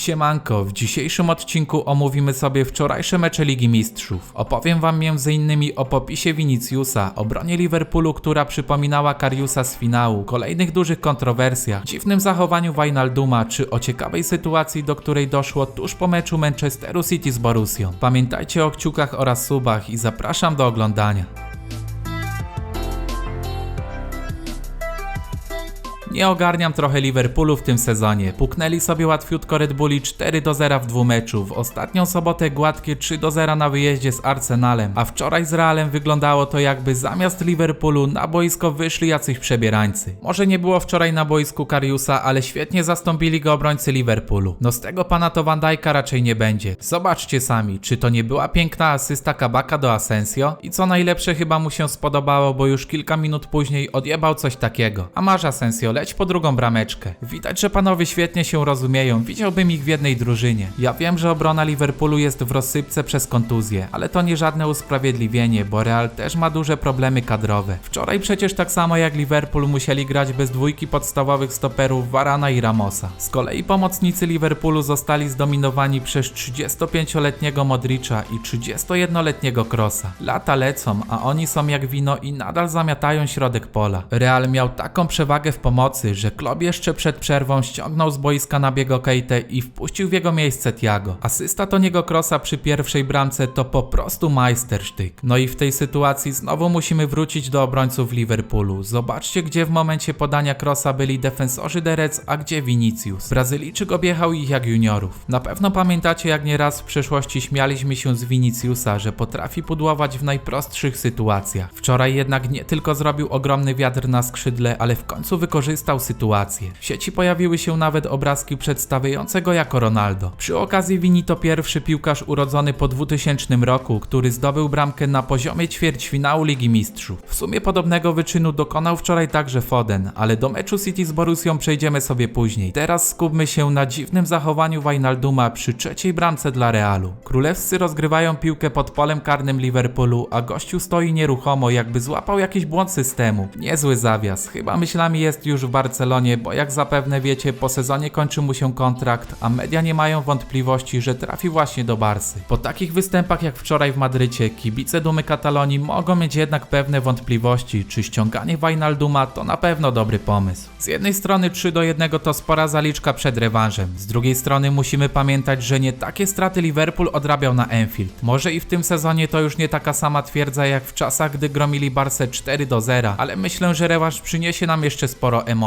Siemanko, w dzisiejszym odcinku omówimy sobie wczorajsze mecze Ligi Mistrzów. Opowiem wam m.in. o popisie Viniciusa, obronie Liverpoolu, która przypominała Kariusa z finału, kolejnych dużych kontrowersjach, dziwnym zachowaniu Wijnalduma, czy o ciekawej sytuacji, do której doszło tuż po meczu Manchesteru City z Borussią. Pamiętajcie o kciukach oraz subach i zapraszam do oglądania. Nie ogarniam trochę Liverpoolu w tym sezonie. Puknęli sobie łatwiutko Red Bulli 4 do 0 w dwumeczu. W ostatnią sobotę gładkie 3 do 0 na wyjeździe z Arsenalem, a wczoraj z Realem wyglądało to jakby zamiast Liverpoolu na boisko wyszli jacyś przebierańcy. Może nie było wczoraj na boisku Kariusa, ale świetnie zastąpili go obrońcy Liverpoolu. No z tego pana to Van Dijk'a raczej nie będzie. Zobaczcie sami, czy to nie była piękna asysta Kabaka do Asensio? I co najlepsze chyba mu się spodobało, bo już kilka minut później odjebał coś takiego. A masz Asensio, leć po drugą brameczkę. Widać, że panowie świetnie się rozumieją, widziałbym ich w jednej drużynie. Ja wiem, że obrona Liverpoolu jest w rozsypce przez kontuzję, ale to nie żadne usprawiedliwienie, bo Real też ma duże problemy kadrowe. Wczoraj przecież tak samo jak Liverpool musieli grać bez dwójki podstawowych stoperów Varana i Ramosa. Z kolei pomocnicy Liverpoolu zostali zdominowani przez 35-letniego Modricza i 31-letniego Krosa. Lata lecą, a oni są jak wino i nadal zamiatają środek pola. Real miał taką przewagę w pomocy, że Klopp jeszcze przed przerwą ściągnął z boiska na biego Keitę i wpuścił w jego miejsce Tiago. Asysta Toniego Krosa przy pierwszej bramce to po prostu majstersztyk. No i w tej sytuacji znowu musimy wrócić do obrońców Liverpoolu. Zobaczcie, gdzie w momencie podania Krosa byli defensorzy Reds, a gdzie Vinicius. Brazylijczyk objechał ich jak juniorów. Na pewno pamiętacie, jak nieraz w przeszłości śmialiśmy się z Viniciusa, że potrafi pudłować w najprostszych sytuacjach. Wczoraj jednak nie tylko zrobił ogromny wiatr na skrzydle, ale w końcu wykorzystał sytuację. W sieci pojawiły się nawet obrazki przedstawiające go jako Ronaldo. Przy okazji Vini to pierwszy piłkarz urodzony po 2000 roku, który zdobył bramkę na poziomie ćwierćfinału Ligi Mistrzów. W sumie podobnego wyczynu dokonał wczoraj także Foden, ale do meczu City z Borussią przejdziemy sobie później. Teraz skupmy się na dziwnym zachowaniu Wijnalduma przy trzeciej bramce dla Realu. Królewscy rozgrywają piłkę pod polem karnym Liverpoolu, a gościu stoi nieruchomo, jakby złapał jakiś błąd systemu. Niezły zawias. Chyba myślami jest już Barcelonie, bo jak zapewne wiecie, po sezonie kończy mu się kontrakt, a media nie mają wątpliwości, że trafi właśnie do Barsy. Po takich występach jak wczoraj w Madrycie, kibice Dumy Katalonii mogą mieć jednak pewne wątpliwości, czy ściąganie Wijnalduma to na pewno dobry pomysł. Z jednej strony 3 do 1 to spora zaliczka przed rewanżem, z drugiej strony musimy pamiętać, że nie takie straty Liverpool odrabiał na Enfield. Może i w tym sezonie to już nie taka sama twierdza jak w czasach, gdy gromili Barsę 4 do 0, ale myślę, że rewanż przyniesie nam jeszcze sporo emocji.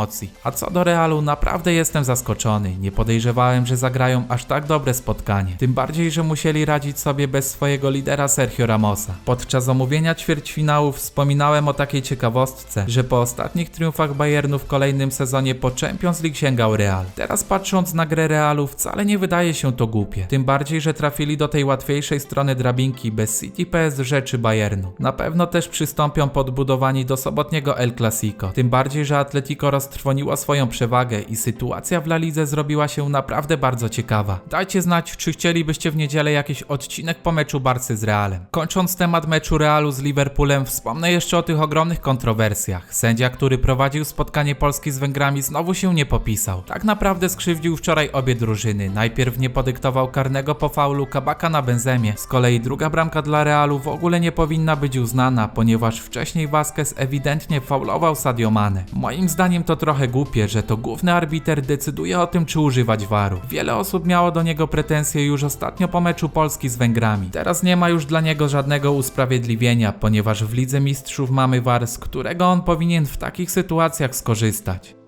A co do Realu, naprawdę jestem zaskoczony. Nie podejrzewałem, że zagrają aż tak dobre spotkanie. Tym bardziej, że musieli radzić sobie bez swojego lidera Sergio Ramosa. Podczas omówienia ćwierćfinałów wspominałem o takiej ciekawostce, że po ostatnich triumfach Bayernu w kolejnym sezonie po Champions League sięgał Real. Teraz patrząc na grę Realu wcale nie wydaje się to głupie. Tym bardziej, że trafili do tej łatwiejszej strony drabinki bez City PSG czy Bayernu. Na pewno też przystąpią podbudowani do sobotniego El Clasico. Tym bardziej, że Atletico roztrwoniło swoją przewagę i sytuacja w La Lidze zrobiła się naprawdę bardzo ciekawa. Dajcie znać, czy chcielibyście w niedzielę jakiś odcinek po meczu Barcy z Realem. Kończąc temat meczu Realu z Liverpoolem, wspomnę jeszcze o tych ogromnych kontrowersjach. Sędzia, który prowadził spotkanie Polski z Węgrami znowu się nie popisał. Tak naprawdę skrzywdził wczoraj obie drużyny. Najpierw nie podyktował karnego po faulu Kabaka na Benzemie. Z kolei druga bramka dla Realu w ogóle nie powinna być uznana, ponieważ wcześniej Vasquez ewidentnie faulował Sadio Mane. Moim zdaniem to trochę głupie, że to główny arbiter decyduje o tym, czy używać waru. Wiele osób miało do niego pretensje już ostatnio po meczu Polski z Węgrami. Teraz nie ma już dla niego żadnego usprawiedliwienia, ponieważ w Lidze Mistrzów mamy war, z którego on powinien w takich sytuacjach skorzystać.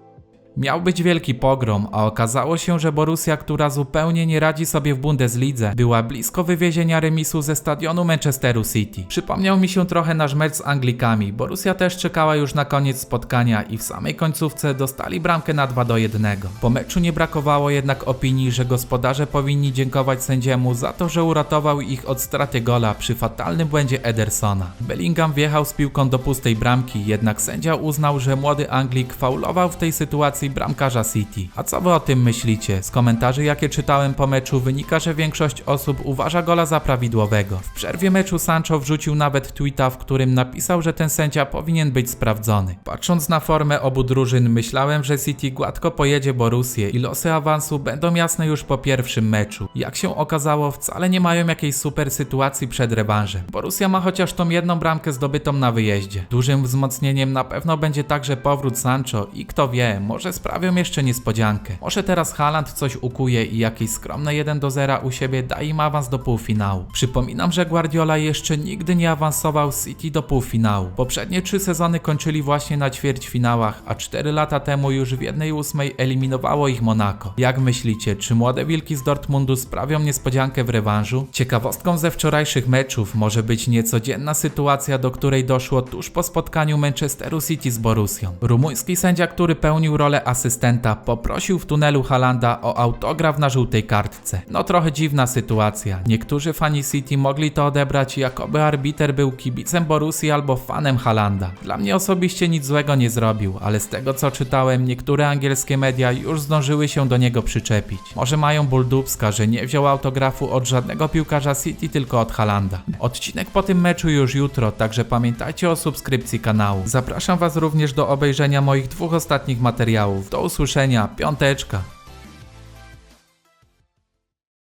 Miał być wielki pogrom, a okazało się, że Borussia, która zupełnie nie radzi sobie w Bundeslidze, była blisko wywiezienia remisu ze stadionu Manchesteru City. Przypomniał mi się trochę nasz mecz z Anglikami. Borussia też czekała już na koniec spotkania i w samej końcówce dostali bramkę na 2 do 1. Po meczu nie brakowało jednak opinii, że gospodarze powinni dziękować sędziemu za to, że uratował ich od straty gola przy fatalnym błędzie Edersona. Bellingham wjechał z piłką do pustej bramki, jednak sędzia uznał, że młody Anglik faulował w tej sytuacji sytuacji bramkarza City. A co wy o tym myślicie? Z komentarzy jakie czytałem po meczu wynika, że większość osób uważa gola za prawidłowego. W przerwie meczu Sancho wrzucił nawet tweeta, w którym napisał, że ten sędzia powinien być sprawdzony. Patrząc na formę obu drużyn, myślałem, że City gładko pojedzie Borussię i losy awansu będą jasne już po pierwszym meczu. Jak się okazało, wcale nie mają jakiejś super sytuacji przed rewanżem. Borussia ma chociaż tą jedną bramkę zdobytą na wyjeździe. Dużym wzmocnieniem na pewno będzie także powrót Sancho i kto wie, może sprawią jeszcze niespodziankę. Może teraz Haaland coś ukuje i jakieś skromne 1 do 0 u siebie da im awans do półfinału. Przypominam, że Guardiola jeszcze nigdy nie awansował City do półfinału. Poprzednie trzy sezony kończyli właśnie na ćwierćfinałach, a 4 lata temu już w jednej ósmej eliminowało ich Monaco. Jak myślicie, czy młode wilki z Dortmundu sprawią niespodziankę w rewanżu? Ciekawostką ze wczorajszych meczów może być niecodzienna sytuacja, do której doszło tuż po spotkaniu Manchesteru City z Borussią. Rumuński sędzia, który pełnił rolę asystenta, poprosił w tunelu Halanda o autograf na żółtej kartce. No trochę dziwna sytuacja. Niektórzy fani City mogli to odebrać, jakoby arbiter był kibicem Borussii albo fanem Halanda. Dla mnie osobiście nic złego nie zrobił, ale z tego co czytałem, niektóre angielskie media już zdążyły się do niego przyczepić. Może mają ból dupska, że nie wziął autografu od żadnego piłkarza City, tylko od Halanda. Odcinek po tym meczu już jutro, także pamiętajcie o subskrypcji kanału. Zapraszam Was również do obejrzenia moich dwóch ostatnich materiałów. Do usłyszenia, piąteczka.